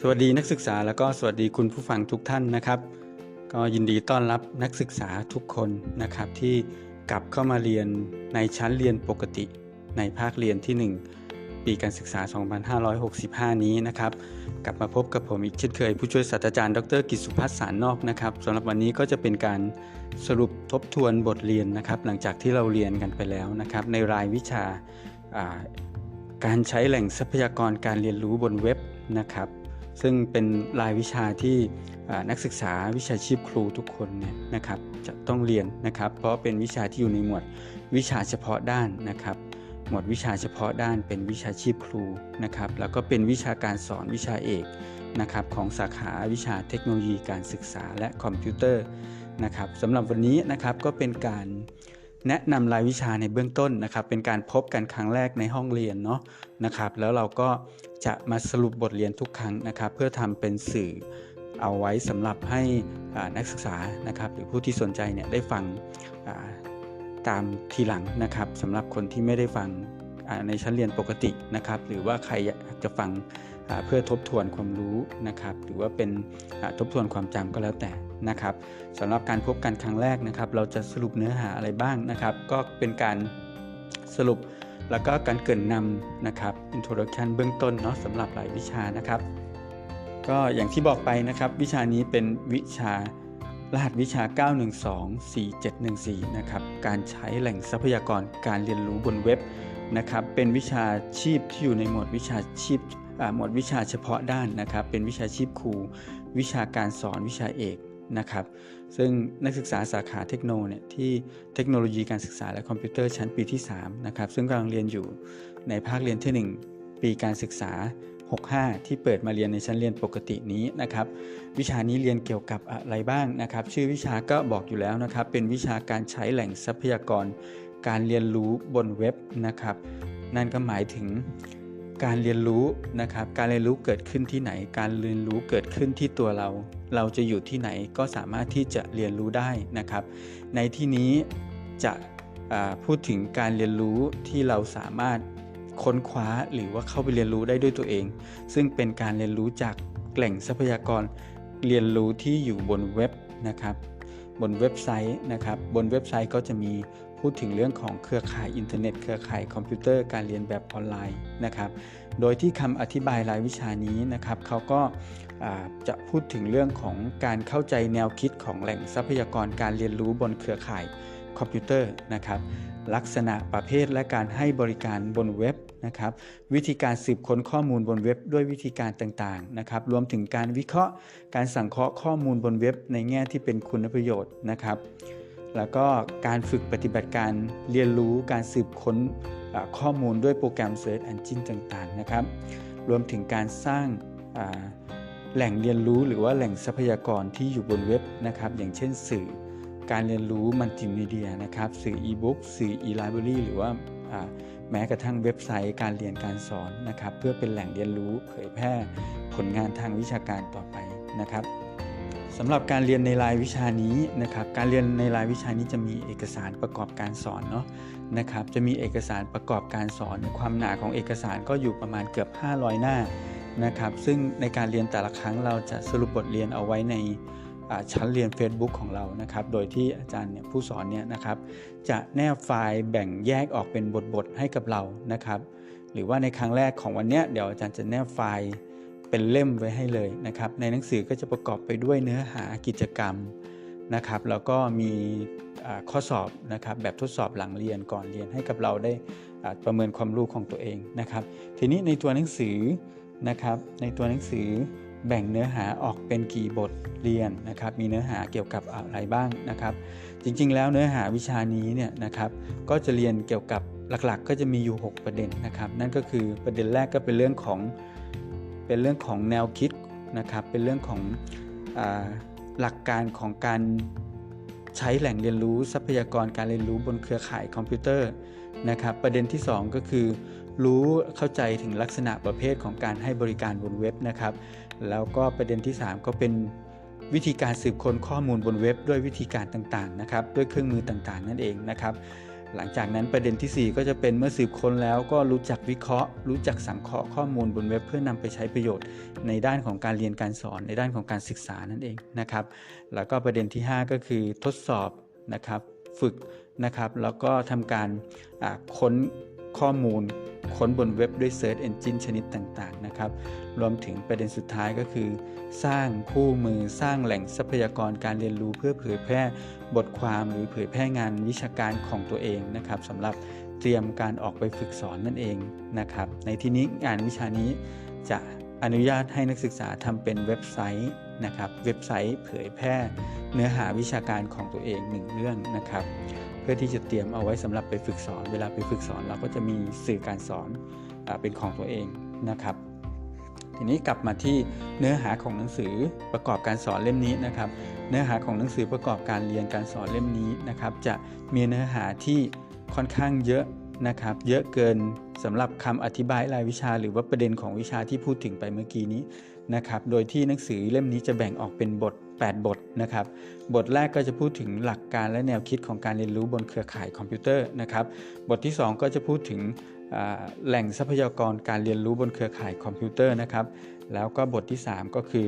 สวัสดีนักศึกษาแล้วก็สวัสดีคุณผู้ฟังทุกท่านนะครับ ก็ยินดีต้อนรับนักศึกษาทุกคนนะครับที่กลับเข้ามาเรียนในชั้นเรียนปกติในภาคเรียนที่ 1 ปีการศึกษา 2565 นี้นะครับ กลับมาพบกับผมอีกเช่นเคย ผู้ช่วยศาสตราจารย์ดรกิตสุพัฒน์สารนอกนะครับสำหรับวันนี้ก็จะเป็นการสรุปทบทวนบทเรียนนะครับ หลังจากที่เราเรียนกันไปแล้วนะครับ ในรายวิชาการใช้แหล่งทรัพยากรการเรียนรู้บนเว็บนะครับ ซึ่งเป็นรายวิชาที่นักศึกษาวิชาชีพครูทุกคนเนี่ยนะครับจะต้องเรียนนะครับ เพราะเป็นวิชาที่อยู่ในหมวดวิชาเฉพาะด้านนะครับ หมวดวิชาเฉพาะด้านเป็นวิชาชีพครูนะครับ แล้วก็เป็นวิชาการสอนวิชาเอกนะครับของสาขาวิชาเทคโนโลยีการศึกษาและคอมพิวเตอร์นะครับสำหรับวันนี้นะครับก็เป็นการ แนะนำรายวิชาในเบื้องต้นนะครับ เป็นการพบกันครั้งแรกในห้องเรียนเนาะนะครับ แล้วเราก็จะมาสรุปบทเรียนทุกครั้งนะครับ เพื่อทำเป็นสื่อเอาไว้สำหรับให้นักศึกษานะครับ หรือผู้ที่สนใจเนี่ยได้ฟังตามทีหลังนะครับสำหรับคนที่ไม่ได้ฟังในชั้นเรียนปกตินะครับ หรือว่าใครอยากจะฟัง เพื่อทบทวนความรู้นะครับ หรือว่าเป็นทบทวนความจำก็แล้วแต่นะครับสำหรับการพบกันครั้งแรกนะครับ เราจะสรุปเนื้อหาอะไรบ้างนะครับ ก็เป็นการสรุปแล้วก็การเกินนำนะครับ introduction เบื้องต้นเนาะสำหรับหลายวิชานะครับ ก็อย่างที่บอกไปนะครับ วิชานี้เป็นวิชารหัสวิชา 9124714 นะครับ การใช้แหล่งทรัพยากรการเรียนรู้บนเว็บนะครับ เป็นวิชาชีพที่อยู่ในหมวดวิชาชีพ หมวดวิชาเฉพาะด้านนะครับ เป็นวิชาชีพครู วิชาการสอนวิชาเอกนะครับ ซึ่งนักศึกษาสาขาเทคโนเนี่ยที่เทคโนโลยีการศึกษาและคอมพิวเตอร์ชั้นปีที่3นะครับซึ่งกำลังเรียนอยู่ในภาคเรียนที่ 1 ปีการศึกษา 65 ที่เปิดมาเรียนในชั้นเรียนปกตินี้นะครับ วิชานี้เรียนเกี่ยวกับอะไรบ้างนะครับ ชื่อวิชาก็บอกอยู่แล้วนะครับ เป็นวิชาการใช้แหล่งทรัพยากรการเรียนรู้บนเว็บนะครับ นั่นก็หมายถึง การเรียนรู้นะครับ การเรียนรู้เกิดขึ้นที่ไหน การเรียนรู้เกิดขึ้นที่ตัวเรา เราจะอยู่ที่ไหนก็สามารถที่จะเรียนรู้ได้นะครับ ในที่นี้จะพูดถึงการเรียนรู้ที่เราสามารถค้นคว้าหรือว่าเข้าไปเรียนรู้ได้ด้วยตัวเอง ซึ่งเป็นการเรียนรู้จากแหล่งทรัพยากรเรียนรู้ที่อยู่บนเว็บนะครับ บนเว็บไซต์นะครับ บนเว็บไซต์ก็จะมี พูดถึงเรื่องของเครือข่ายอินเทอร์เน็ต เครือข่ายคอมพิวเตอร์การเรียนแบบออนไลน์นะครับ โดยที่คำอธิบายรายวิชานี้นะครับเขาก็จะพูดถึงเรื่องของการเข้าใจแนวคิดของแหล่งทรัพยากรการเรียนรู้บนเครือข่ายคอมพิวเตอร์นะครับ ลักษณะประเภทและการให้บริการบนเว็บนะครับ วิธีการสืบค้นข้อมูลบนเว็บด้วยวิธีการต่างๆนะครับ รวมถึงการวิเคราะห์ การสังเคราะห์ข้อมูลบนเว็บในแง่ที่เป็นคุณประโยชน์นะครับ แล้วก็การฝึกปฏิบัติการเรียนรู้การสืบค้นข้อมูลด้วยโปรแกรม Search Engine ต่างๆนะครับ รวมถึงการสร้างแหล่งเรียนรู้หรือว่าแหล่งทรัพยากรที่อยู่บนเว็บนะครับ อย่างเช่นสื่อการเรียนรู้มัลติมีเดียนะครับ สื่ออีบุ๊กสื่ออีไลบรารีหรือว่าแม้กระทั่งเว็บไซต์การเรียนการสอนนะครับ เพื่อเป็นแหล่งเรียนรู้เผยแพร่ผลงานทางวิชาการต่อไปนะครับ สำหรับการเรียนในรายวิชานี้นะครับการเรียนในรายวิชานี้จะมีเอกสารประกอบการสอนเนาะนะครับจะมีเอกสารประกอบการสอน ความหนาของเอกสารก็อยู่ประมาณเกือบ 500 หน้านะครับซึ่งในการเรียนแต่ละครั้งเราจะสรุปบทเรียนเอาไว้ในชั้นเรียน Facebook ของเรานะครับ โดยที่อาจารย์เนี่ยผู้สอนเนี่ยนะครับจะแนบไฟล์แบ่งแยกออกเป็นบทๆให้กับเรานะครับ หรือว่าในครั้งแรกของวันนี้เดี๋ยวอาจารย์จะแนบไฟล์ เป็นเล่มไว้ให้เลยนะครับ ในหนังสือก็จะประกอบไปด้วยเนื้อหากิจกรรมนะครับ แล้วก็มีข้อสอบนะครับแบบทดสอบหลังเรียนก่อนเรียนให้กับเราได้ประเมินความรู้ของตัวเองนะครับ ทีนี้ในตัวหนังสือนะครับ ในตัวหนังสือแบ่งเนื้อหาออกเป็นกี่บทเรียนนะครับ มีเนื้อหาเกี่ยวกับอะไรบ้างนะครับ จริงๆ แล้วเนื้อหาวิชานี้เนี่ยนะครับ ก็จะเรียนเกี่ยวกับหลักๆ ก็จะมีอยู่ 6 ประเด็นนะครับ นั่นก็คือประเด็นแรกก็เป็นเรื่องของ เป็นเรื่องของแนวคิดนะครับ เป็นเรื่องของอหลักการของการใช้แหล่งเรียนรู้ทรัพยากรการเรียนรู้บนเครือข่ายคอมพิวเตอร์นะครับ ประเด็นที่ 2 ก็คือ รู้เข้าใจถึงลักษณะประเภทของการให้บริการบนเว็บนะครับ แล้วก็ประเด็นที่ 3 ก็เป็นวิธีการสืบค้นข้อมูลบนเว็บด้วยวิธีการต่างๆนะครับ ด้วยเครื่องมือต่างๆ นั่นเองนะครับ หลังจากนั้นประเด็นทีสี่ 4 ก็จะเป็นเมื่อสืบค้นแล้วก็รู้จักวิเคราะห์ รู้จักสังเคราะห์ข้อมูลบนเว็บเพื่อนำไปใช้ประโยชน์ ในด้านของการเรียนการสอนในด้านของการศึกษานั่นเองนะครับ แล้วก็ประเด็นที่ 5 ก็คือทดสอบนะครับ ฝึกนะครับ แล้วก็ทำการค้น ข้อมูลค้นบนเว็บด้วย Search Engine ชนิดต่างๆนะครับ รวมถึงประเด็นสุดท้ายก็คือ สร้างคู่มือสร้างแหล่งทรัพยากรการเรียนรู้เพื่อเผยแพร่บทความหรือเผยแพร่งานวิชาการของตัวเองนะครับสำหรับเตรียมการออกไปฝึกสอนนั่นเองนะครับ ในที่นี้งานวิชานี้จะอนุญาตให้นักศึกษาทำเป็นเว็บไซต์นะครับ เว็บไซต์เผยแพร่เนื้อหาวิชาการของตัวเองหนึ่งเรื่องนะครับ พื่อที่จะเตรียมเอาไว้สำหรับไปฝึกสอน เวลาไปฝึกสอนเราก็จะมีสื่อการสอนอเป็นของตัวเองนะครับ ทีนี้กลับมาที่เนื้อหาของหนังสือประกอบการสอนเล่มนี้นะครับ เนื้อหาของหนังสือประกอบการเรียนการสอนเล่มนี้นะครับ จะมีเนื้อหาที่ค่อนข้างเยอะนะครับ เยอะเกินสำหรับคำอธิบายรายวิชา หรือว่าประเด็นของวิชาที่พูดถึงไปเมื่อกี้นี้นะครับ โดยที่หนังสือเล่มนี้จะแบ่งออกเป็นบท 8 บทนะครับ บทแรกก็จะพูดถึงหลักการและแนวคิดของการเรียนรู้บนเครือข่ายคอมพิวเตอร์นะครับ บทที่ 2 ก็จะพูดถึงแหล่งทรัพยากรการเรียนรู้บนเครือข่ายคอมพิวเตอร์นะครับ แล้วก็บทที่ 3 ก็คือ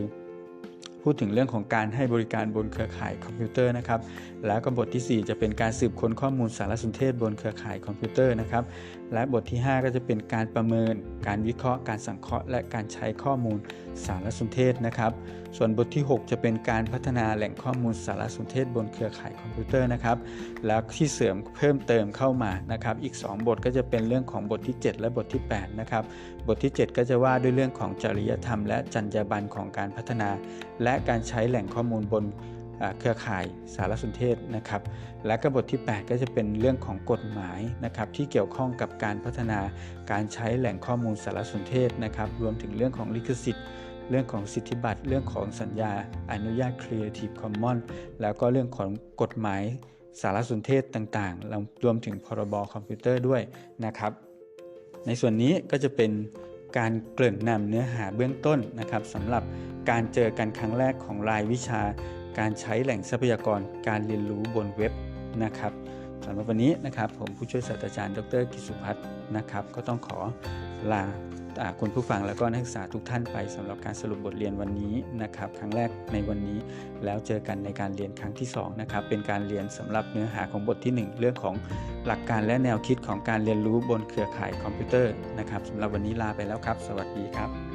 พูดถึงเรื่องของการให้บริการบนเครือข่ายคอมพิวเตอร์นะครับ แล้วก็บทที่ 4 จะเป็นการสืบค้นข้อมูลสารสนเทศบนเครือข่ายคอมพิวเตอร์นะครับ และบทที่ 5 ก็จะเป็นการประเมิน การวิเคราะห์ การสังเคราะห์ และการใช้ข้อมูลสารสนเทศนะครับ ส่วนบทที่ 6 จะเป็นการพัฒนาแหล่งข้อมูลสารสนเทศบนเครือข่ายคอมพิวเตอร์นะครับ แล้วที่เสริมเพิ่มเติมเข้ามานะครับ อีก 2 บทก็จะเป็นเรื่องของบทที่ 7 และบทที่ 8 นะครับ บทที่ 7 ก็จะว่าด้วยเรื่องของจริยธรรม และจรรยาบรรณของการพัฒนาและและการใช้แหล่งข้อมูลบนเครือข่ายสารสนเทศนะครับ และก็บทที่ 8 ก็จะเป็นเรื่องของกฎหมายนะครับที่เกี่ยวข้องกับการพัฒนาการใช้แหล่งข้อมูลสารสนเทศนะครับ รวมถึงเรื่องของลิขสิทธิ์ เรื่องของสิทธิบัตร เรื่องของสัญญาอนุญาต Creative Commons แล้วก็เรื่องของกฎหมายสารสนเทศต่างๆ รวมถึงพรบคอมพิวเตอร์ด้วยนะครับ ในส่วนนี้ก็จะเป็น การเกริ่นนำเนื้อหาเบื้องต้นนะครับสำหรับการเจอกันครั้งแรกของรายวิชา การใช้แหล่งทรัพยากรการเรียนรู้บนเว็บนะครับสำหรับวันนี้นะครับผมผู้ช่วยศาสตราจารย์ ดรกิสุพัฒน์นะครับ ก็ต้องขอลาอ่า คุณผู้ฟังแล้วก็นักศึกษาทุกท่านไปสำหรับการสรุปบทเรียนวันนี้นะครับครั้งแรกในวันนี้แล้วเจอกันในการเรียนครั้งที่สองนะครับเป็นการเรียนสำหรับเนื้อหาของบทที่หนึ่งเรื่องของหลักการและแนวคิดของการเรียนรู้บนเครือข่ายคอมพิวเตอร์นะครับสำหรับวันนี้ลาไปแล้วครับ สวัสดีครับ